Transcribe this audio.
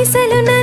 గుడిసెలు నా